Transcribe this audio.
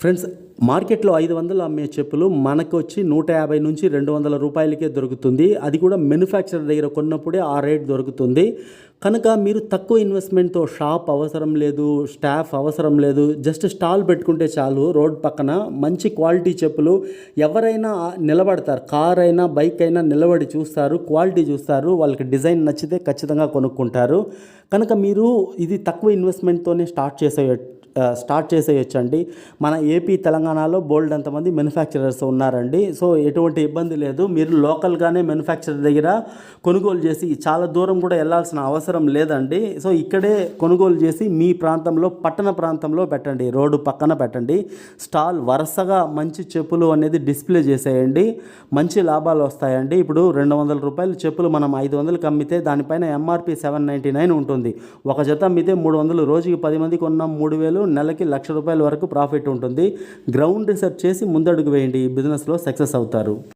Friends మార్కెట్లో ఐదు వందలు అమ్మే చెప్పులు మనకు వచ్చి నూట యాభై నుంచి రెండు వందల రూపాయలకే దొరుకుతుంది. అది కూడా మ్యానుఫ్యాక్చరర్ దగ్గర కొన్నప్పుడే ఆ రేట్ దొరుకుతుంది. కనుక మీరు తక్కువ ఇన్వెస్ట్మెంట్తో షాప్ అవసరం లేదు స్టాఫ్ అవసరం లేదు జస్ట్ స్టాల్ పెట్టుకుంటే చాలు రోడ్ పక్కన మంచి క్వాలిటీ చెప్పులు ఎవరైనా నిలబడతారు. కార్ అయినా బైక్ అయినా నిలబడి చూస్తారు క్వాలిటీ చూస్తారు వాళ్ళకి డిజైన్ నచ్చితే ఖచ్చితంగా కొనుక్కుంటారు. కనుక మీరు ఇది తక్కువ ఇన్వెస్ట్మెంట్తోనే స్టార్ట్ చేసే స్టార్ట్ చేసేయచ్చండి. మన ఏపీ తెలంగాణలో బోల్డ్ అంతమంది మ్యానుఫ్యాక్చరర్స్ ఉన్నారండి. సో ఎటువంటి ఇబ్బంది లేదు. మీరు లోకల్గానే మ్యానుఫ్యాక్చరర్ దగ్గర కొనుగోలు చేసి చాలా దూరం కూడా వెళ్ళాల్సిన అవసరం లేదండి. సో ఇక్కడే కొనుగోలు చేసి మీ ప్రాంతంలో పట్టణ ప్రాంతంలో పెట్టండి. రోడ్డు పక్కన పెట్టండి. స్టాల్ వరుసగా మంచి చెప్పులు అనేది డిస్ప్లే చేసేయండి. మంచి లాభాలు వస్తాయండి. ఇప్పుడు రెండు వందల రూపాయలు చెప్పులు మనం ఐదు వందలకు అమ్మితే దానిపైన ఎంఆర్పి సెవెన్ నైంటీ నైన్ ఉంటుంది. ఒక జత అమ్మితే మూడు వందలు. రోజుకి పది మంది కొన్నాం మూడు వేలు నెలకి లక్ష రూపాయల వరకు ప్రాఫిట్ ఉంటుంది. గ్రౌండ్ రీసెర్చ్ చేసి ముందడుగు వేయండి. ఈ బిజినెస్లో సక్సెస్ అవుతారు.